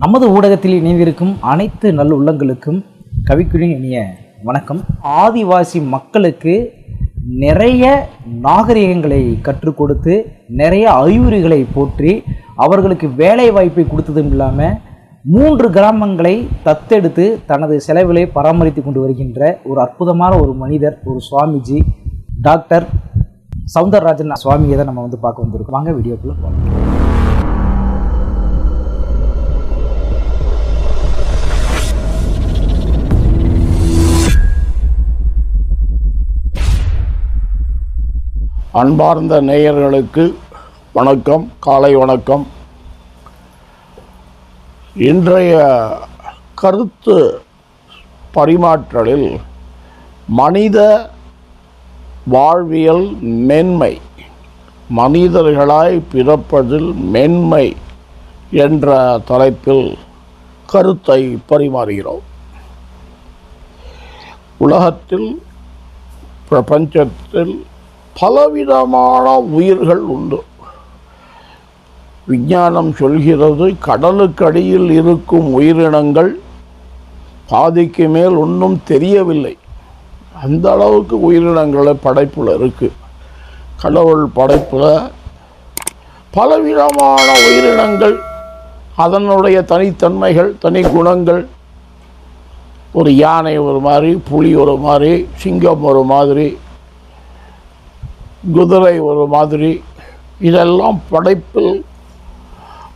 நமது ஊடகத்தில் இணைந்திருக்கும் அனைத்து நல்ல உள்ளங்களுக்கும் கவிக்குழின் இனிய வணக்கம். ஆதிவாசி மக்களுக்கு நிறைய நாகரிகங்களை கற்றுக் கொடுத்து நிறைய அறிகுறிகளை போற்றி அவர்களுக்கு வேலை வாய்ப்பை கொடுத்ததும் இல்லாமல் மூன்று கிராமங்களை தத்தெடுத்து தனது செலவிலை பராமரித்து கொண்டு வருகின்ற ஒரு அற்புதமான ஒரு மனிதர் ஒரு சுவாமிஜி டாக்டர் சவுந்தரராஜன் சுவாமியை தான் நம்ம வந்து பார்க்க வந்திருக்கோம். வாங்க வீடியோக்குள்ளே போகலாம் அன்பார்ந்த நேயர்களுக்கு வணக்கம் காலை வணக்கம். இன்றைய கருத்து பரிமாற்றலில் மனித வாழ்வியல் மென்மை மனிதர்களாய் பிறப்பதில் மென்மை என்ற தலைப்பில் கருத்தை பரிமாறுகிறோம். உலகத்தில் பிரபஞ்சத்தில் பலவிதமான உயிர்கள் உண்டு. விஞ்ஞானம் சொல்கிறது கடலுக்கடியில் இருக்கும் உயிரினங்கள் பாதிக்கு மேல் ஒன்றும் தெரியவில்லை. அந்த அளவுக்கு உயிரினங்களை படைப்பில் இருக்குது கடவுள் படைப்பில் பலவிதமான உயிரினங்கள் அதனுடைய தனித்தன்மைகள் தனி குணங்கள் ஒரு யானை ஒரு மாதிரி புலி ஒரு மாதிரி சிங்கம் ஒரு மாதிரி குதிரை ஒரு மாதிரி. இதெல்லாம் படைப்பில்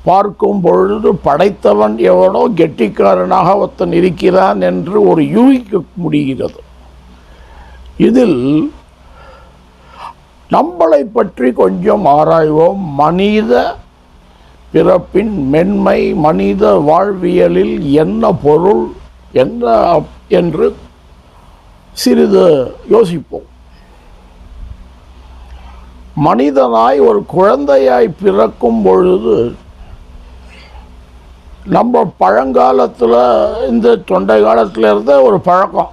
பார்க்கும் பொழுது படைத்தவன் எவனோ கெட்டிக்காரனாக ஒருத்தன் இருக்கிறான் என்று ஒரு யூகிக்க முடிகிறது. இதில் நம்மளை பற்றி கொஞ்சம் ஆராய்வோம். மனித பிறப்பின் மென்மை மனித வாழ்வியலில் என்ன பொருள் என்ன என்று சிறிது யோசிப்போம். மனிதனாய் ஒரு குழந்தையாய் பிறக்கும் பொழுது நம்ம பழங்காலத்தில் இந்த தொண்டை காலத்தில் இருந்த ஒரு பழக்கம்.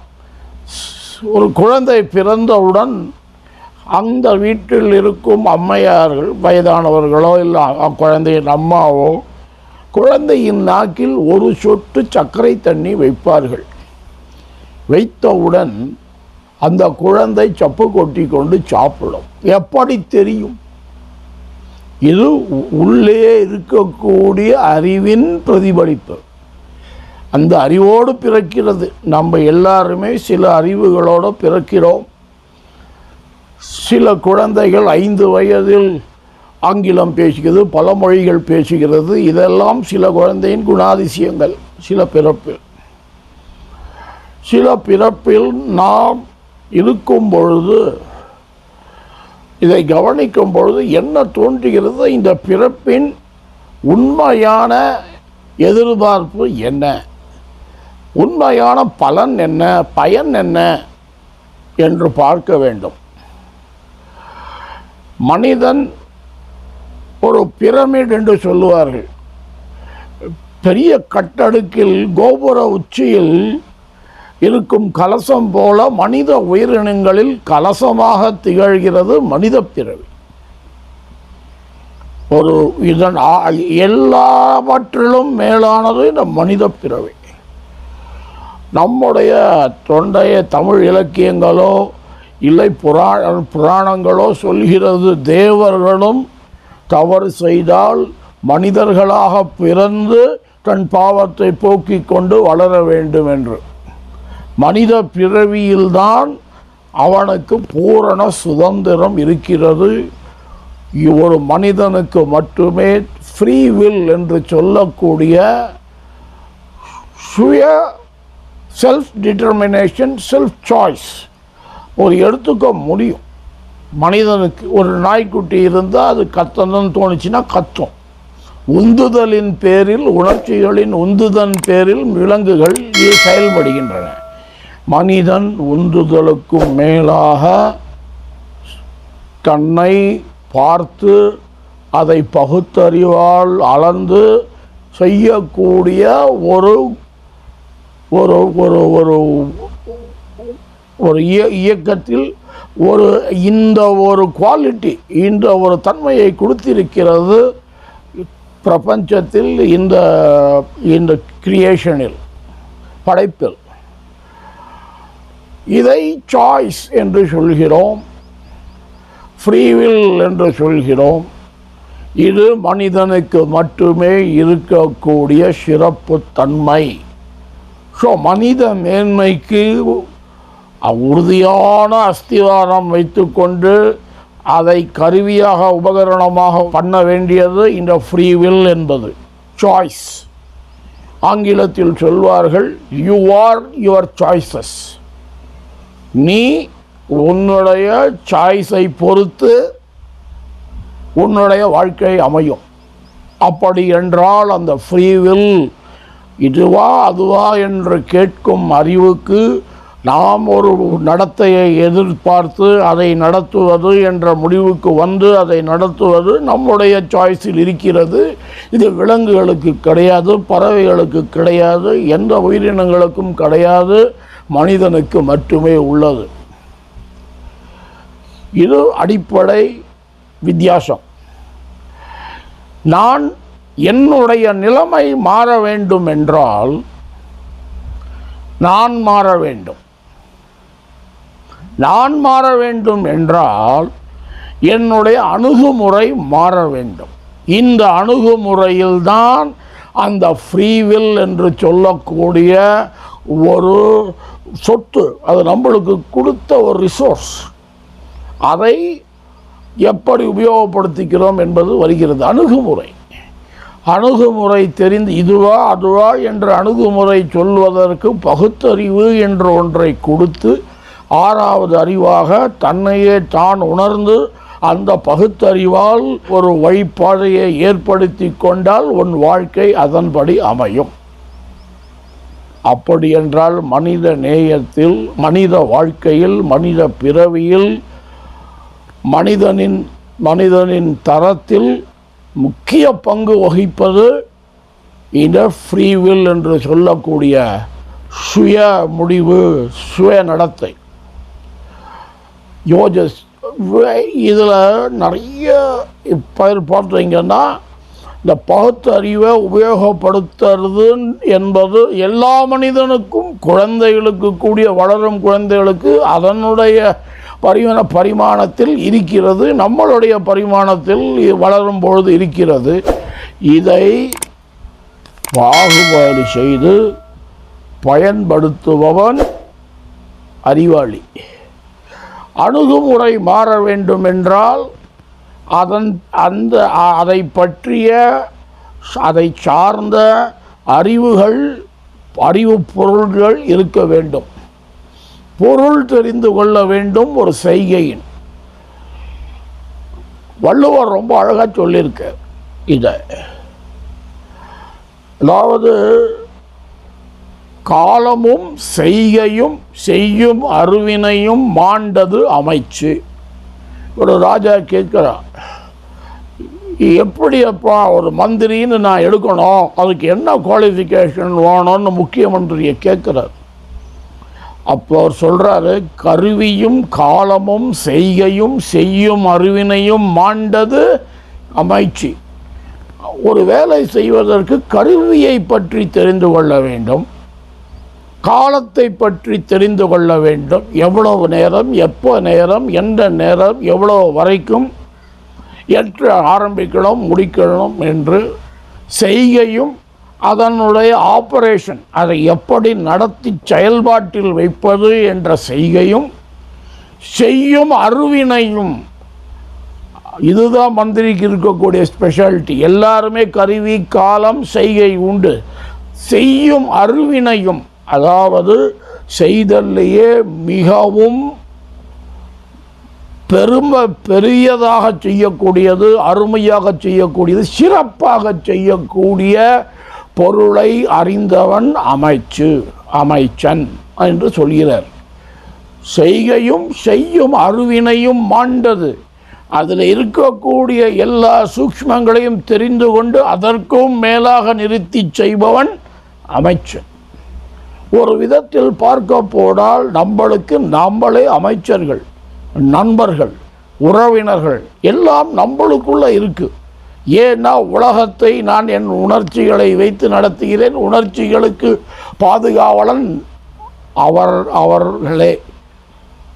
ஒரு குழந்தை பிறந்தவுடன் அந்த வீட்டில் இருக்கும் அம்மையார்கள் வயதானவர்களோ இல்லை குழந்தையின் அம்மாவோ குழந்தையின் நாக்கில் ஒரு சொட்டு சர்க்கரை தண்ணி வைப்பார்கள். வைத்தவுடன் அந்த குழந்தை சப்பு கொட்டி கொண்டு சாப்பிடும். எப்படி தெரியும்? இது உள்ளே இருக்கக்கூடிய அறிவின் பிரதிபலிப்பு. அந்த அறிவோடு பிறக்கிறது. நம்ம எல்லாருமே சில அறிவுகளோடு பிறக்கிறோம். சில குழந்தைகள் ஐந்து வயதில் ஆங்கிலம் பேசுகிறது பல மொழிகள் பேசுகிறது. இதெல்லாம் சில குழந்தையின் குணாதிசயங்கள் சில பிறப்பில் சில பிறப்பில் நாம் இருக்கும் பொழுது இதை கவனிக்கும் பொழுது என்ன தோன்றுகிறது? இந்த பிறப்பின் உண்மையான எதிர்பார்ப்பு என்ன? உண்மையான பலன் என்ன? பயன் என்ன? என்று பார்க்க வேண்டும். மனிதன் ஒரு பிரமிட் என்று சொல்லுவார்கள். பெரிய கட்டடுக்கில் கோபுர உச்சியில் இருக்கும் கலசம் போல மனித உயிரினங்களில் கலசமாக திகழ்கிறது மனித பிறவி. ஒரு இதன் எல்லாவற்றிலும் மேலானது இந்த மனித பிறவி. நம்முடைய தொண்டைய தமிழ் இலக்கியங்களோ இல்லை புராண புராணங்களோ சொல்கிறது தேவர்களும் தவறு செய்தால் மனிதர்களாக பிறந்து தன் பாவத்தை போக்கிக் கொண்டு வளர வேண்டும் என்று. மனித பிறவியில்தான் அவனுக்கு பூரண சுதந்திரம் இருக்கிறது. ஒரு மனிதனுக்கு மட்டுமே ஃப்ரீ வில் என்று சொல்லக்கூடிய சுய செல்ஃப் டிட்டர்மினேஷன் செல்ஃப் சாய்ஸ் ஒரு எடுத்துக்க முடியும். மனிதனுக்கு ஒரு நாய்க்குட்டி இருந்தால் அது கத்தணும்னு தோணுச்சுன்னா கத்தும். உந்துதலின் பேரில் உணர்ச்சிகளின் உந்துதன் பேரில் விலங்குகள் செயல்படுகின்றன. மனிதன் உந்துதலுக்கும் மேலாக தன்னை பார்த்து அதை பகுத்தறிவால் அளந்து செய்யக்கூடிய ஒரு ஒரு ஒரு ஒரு ஒரு இய இயக்கத்தில் ஒரு இந்த ஒரு குவாலிட்டி இந்த ஒரு தன்மையை கொடுத்திருக்கிறது பிரபஞ்சத்தில் இந்த இந்த கிரியேஷனில் படைப்பில். இதை சாய்ஸ் என்று சொல்கிறோம். ஃப்ரீவில் என்று சொல்கிறோம். இது மனிதனுக்கு மட்டுமே இருக்கக்கூடிய சிறப்பு தன்மை ஸோ மனித மேன்மைக்கு உறுதியான அஸ்திவாரம் வைத்துக்கொண்டு அதை கருவியாக உபகரணமாக பண்ண வேண்டியது இந்த ஃப்ரீவில் என்பது. சாய்ஸ் ஆங்கிலத்தில் சொல்வார்கள் யூ ஆர் யுவர் சாய்ஸஸ் நீ உன்னுடைய சாய்ஸை பொறுத்து உன்னுடைய வாழ்க்கை அமையும். அப்படி என்றால் அந்த ஃப்ரீவில் இதுவா அதுவா என்று கேட்கும் அறிவுக்கு நாம் ஒரு நடத்தையை எதிர்பார்த்து அதை நடத்துவது என்ற முடிவுக்கு வந்து அதை நடத்துவது நம்முடைய சாய்ஸில் இருக்கிறது. இது விலங்குகளுக்கு கிடையாது பறவைகளுக்கு கிடையாது எந்த உயிரினங்களுக்கும் கிடையாது. மனிதனுக்கு மட்டுமே உள்ளது. இது அடிப்படை வித்தியாசம். நான் என்னுடைய நிலைமை மாற வேண்டும் என்றால் நான் மாற வேண்டும். நான் மாற வேண்டும் என்றால் என்னுடைய அணுகுமுறை மாற வேண்டும். இந்த அணுகுமுறையில்தான் அந்த ஃப்ரீவில் என்று சொல்லக்கூடிய ஒரு சொத்து அது நம்மளுக்கு கொடுத்த ஒரு ரிசோர்ஸ் அதை எப்படி உபயோகப்படுத்திக்கிறோம் என்பது வருகிறது. அணுகுமுறை. அணுகுமுறை தெரிந்து இதுவா அதுவா என்ற அணுகுமுறை சொல்வதற்கு பகுத்தறிவு என்ற ஒன்றை கொடுத்து ஆறாவது அறிவாக தன்னையே தான் உணர்ந்து அந்த பகுத்தறிவால் ஒரு வழிபாதையை ஏற்படுத்தி கொண்டால் உன் வாழ்க்கை அதன்படி அமையும். அப்படி என்றால் மனித நேயத்தில் மனித வாழ்க்கையில் மனித பிறவியில் மனிதனின் மனிதனின் தரத்தில் முக்கிய பங்கு வகிப்பது இந்த ஃப்ரீவில் என்று சொல்லக்கூடிய சுய முடிவு சுய நடத்தை. யோஜஸ் இதில் நிறைய இப்போ பார்த்தீங்கன்னா இந்த பகுத்தறிவை உபயோகப்படுத்துறது என்பது எல்லா மனிதனுக்கும் குழந்தைகளுக்கு கூடிய வளரும் குழந்தைகளுக்கு அதனுடைய பரிமாண பரிமாணத்தில் இருக்கிறது நம்மளுடைய பரிமாணத்தில் வளரும் பொழுது இருக்கிறது. இதை பாகுபாடு செய்து பயன்படுத்துபவன் அறிவாளி. அணுகுமுறை மாற வேண்டும் என்றால் அதன் அந்த அதை பற்றிய அதை சார்ந்த அறிவுகள் அறிவு பொருள்கள் இருக்க வேண்டும். பொருள் தெரிந்து கொள்ள வேண்டும் ஒரு செய்கையின். வள்ளுவர் ரொம்ப அழகாக சொல்லியிருக்க இதை. அதாவது காலமும் செய்கையும் செய்யும் அருவினையும் மாண்டது அமைச்சு. ஒரு ராஜா கேட்குறா எப்படி அப்பா ஒரு மந்திரின்னு நான் எடுக்கணும்? அதுக்கு என்ன குவாலிஃபிகேஷன் வேணும்னு முக்கியமந்திரியை கேட்குறார். அப்போ அவர் சொல்கிறாரு கருவியும் காலமும் செய்கையும் செய்யும் அறிவினையும் மாண்டது அமைச்சு. ஒரு வேலை செய்வதற்கு கருவியை பற்றி தெரிந்து கொள்ள வேண்டும். காலத்தை பற்றி தெரிந்து கொள்ள வேண்டும். எவ்வளவு நேரம் எப்போ நேரம் எந்த நேரம் எவ்வளோ வரைக்கும் என்று ஆரம்பிக்கணும் முடிக்கணும் என்று செய்கையும் அதனுடைய ஆபரேஷன் அதை எப்படி நடத்தி செயல்பாட்டில் வைப்பது என்ற செய்கையும் செய்யும் அருவினையும் இதுதான் மந்திரிக்கு இருக்கக்கூடிய ஸ்பெஷாலிட்டி எல்லாருமே கருவி காலம் செய்கை உண்டு. செய்யும் அருவினையும் அதாவது செய்தல்லையே மிகவும் பெருமை பெரியதாக செய்யக்கூடியது அருமையாக செய்யக்கூடியது சிறப்பாக செய்யக்கூடிய பொருளை அறிந்தவன் அமைச்சு அமைச்சன் என்று சொல்கிறார். செய்கையும் செய்யும் அருவினையும் மாண்டது. அதில் இருக்கக்கூடிய எல்லா சூக்ஷ்மங்களையும் தெரிந்து கொண்டு அதற்கும் மேலாக நிறுத்தி செய்பவன் அமைச்சன். ஒரு விதத்தில் பார்க்க போனால் நம்மளுக்கு நம்மளே அமைச்சர்கள் நண்பர்கள் உறவினர்கள் எல்லாம் நம்மளுக்குள்ளே இருக்குது ஏன்னா உலகத்தை நான் என் உணர்ச்சிகளை வைத்து நடத்துகிறேன். உணர்ச்சிகளுக்கு பாதுகாவலன் அவர் அவர்களே.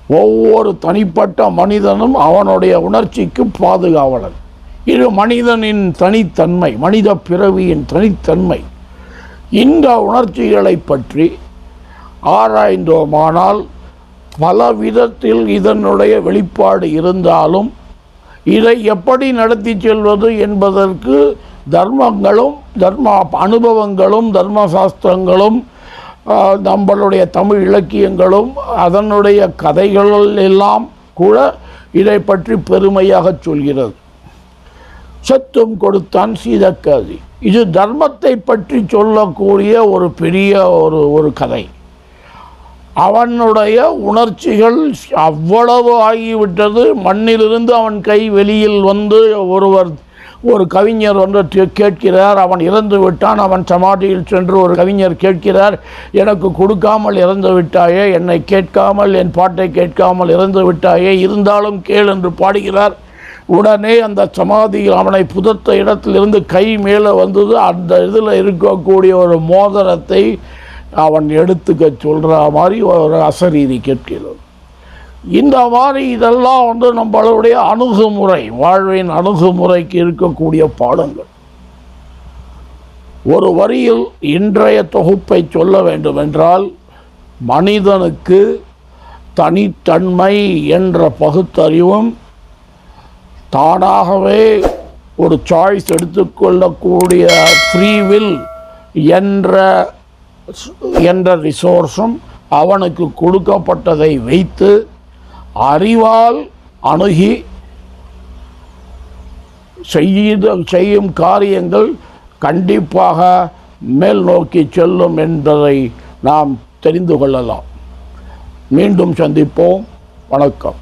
ஒவ்வொரு தனிப்பட்ட மனிதனும் அவனுடைய உணர்ச்சிக்கு பாதுகாவலன். இது மனிதனின் தனித்தன்மை மனித பிறவியின் தனித்தன்மை. இந்த உணர்ச்சிகளை பற்றி ஆராய்ந்தோமானால் பல விதத்தில் இதனுடைய வெளிப்பாடு இருந்தாலும் இதை எப்படி நடத்தி செல்வது என்பதற்கு தர்மங்களும் தர்ம அனுபவங்களும் தர்மசாஸ்திரங்களும் சாஸ்திரங்களும் நம்மளுடைய தமிழ் இலக்கியங்களும் அதனுடைய கதைகள் எல்லாம் கூட இதை பற்றி பெருமையாக சொல்கிறது. சத்தும் கொடுத்தான் சீதக்காதி. இது தர்மத்தை பற்றி சொல்லக்கூடிய ஒரு பெரிய ஒரு ஒரு கதை. அவனுடைய உணர்ச்சிகள் அவ்வளவு ஆகிவிட்டது. மண்ணிலிருந்து அவன் கை வெளியில் வந்து ஒருவர் ஒரு கவிஞர் வந்து கேட்கிறார். அவன் இறந்து விட்டான். அவன் சமாதியில் சென்று ஒரு கவிஞர் கேட்கிறார். எனக்கு கொடுக்காமல் இறந்து விட்டாயே. என்னை கேட்காமல் என் பாட்டை கேட்காமல் இறந்து விட்டாயே. இருந்தாலும் கேள் என்று பாடுகிறார். உடனே அந்த சமாதியில் அவனை புதைத்த இடத்திலிருந்து கை மேலே வந்தது. அந்த இதில் இருக்கக்கூடிய ஒரு மோதிரத்தை அவன் எடுத்துக்க சொல்கிற மாதிரி ஒரு அசரீதி கேட்கிறது. இந்த மாதிரி இதெல்லாம் வந்து நம்மளுடைய அணுகுமுறை வாழ்வின் அணுகுமுறைக்கு இருக்கக்கூடிய பாடங்கள். ஒரு வரியில் இன்றைய தொகுப்பை சொல்ல வேண்டுமென்றால் மனிதனுக்கு தனித்தன்மை என்ற பகுத்தறிவும் தானாகவே ஒரு சாய்ஸ் எடுத்துக்கொள்ளக்கூடிய ஃப்ரீவில் என்ற என்ற ரிசோர்ஸும் அவனுக்கு கொடுக்கப்பட்டதை வைத்து அறிவால் அணுகி செய்த செய்யும் காரியங்கள் கண்டிப்பாக மேல் நோக்கி செல்லும் என்பதை நாம் தெரிந்து கொள்ளலாம். மீண்டும் சந்திப்போம். வணக்கம்.